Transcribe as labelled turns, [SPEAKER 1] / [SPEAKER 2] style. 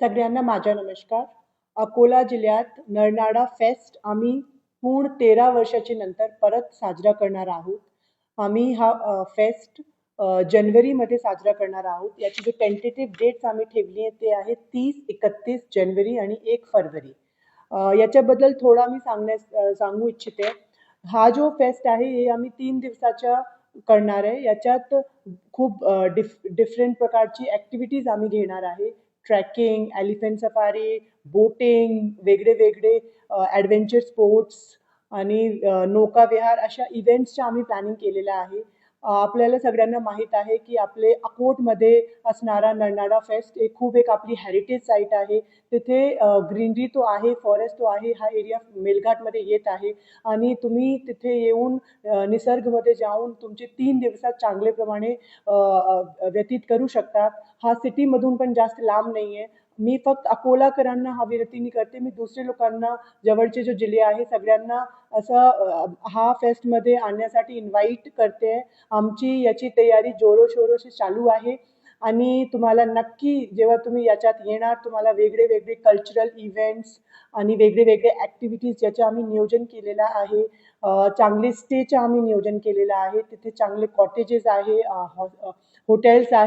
[SPEAKER 1] सगळ्यांना माझा नमस्कार. अकोला जिल्ह्यात नरनाडा फेस्ट आम्ही पूर्ण तेरा वर्षाची नंतर परत साजरा करणार आहोत. आम्ही हा फेस्ट जनवरीमध्ये जानेवारीमध्ये साजरा करणार आहोत. याची जे टेंटेटिव्ह डेट्स आम्ही ठेवली आहे ते आहे तीस एकतीस जानेवारी आणि एक फरवरी. याच्याबद्दल थोडा मी सांगण्यास सांगू इच्छिते. हा जो फेस्ट आहे हे आम्ही तीन दिवसाच्या करणार आहे. याच्यात खूप डिफ डिफरंट प्रकारची ॲक्टिव्हिटीज आम्ही घेणार आहे. ट्रॅकिंग एलिफंट सफारी बोटिंग वेगळे वेगळे ॲडव्हेंचर स्पोर्ट्स आणि नौकाविहार अशा इव्हेंट्सच्या आम्ही प्लॅनिंग केलेलं आहे. आपल्याला सगळ्यांना माहीत आहे की आपले अकोटमध्ये असणारा नरनाडा फेस्ट हे खूप एक आपली हेरिटेज साईट आहे. तिथे ग्रीनरी तो आहे फॉरेस्ट तो आहे हा एरिया मेलघाटमध्ये येत आहे. आणि तुम्ही तिथे येऊन निसर्गमध्ये जाऊन तुमचे तीन दिवसात चांगलेप्रमाणे व्यतीत करू शकता. हा सिटीमधून पण जास्त लांब नाही आहे मी फक्त अकोलाकरांना हा विनंती करते. मी दुसरे लोकांना जवळचे जो जिल्हे आहे सगळ्यांना असं हा फेस्टमध्ये आणण्यासाठी इन्व्हाइट करते. आमची याची तयारी जोरोशोरोशी चालू आहे. आणि तुम्हाला नक्की जेव्हा तुम्ही याच्यात येणार तुम्हाला वेगळे वेगळे कल्चरल इव्हेंट्स आणि वेगळे वेगळे ॲक्टिव्हिटीज याचे आम्ही नियोजन केलेलं आहे. चांगले स्टेचं आम्ही नियोजन केलेलं आहे. तिथे चांगले कॉटेजेस आहे हॉ हॉटेल्स आहे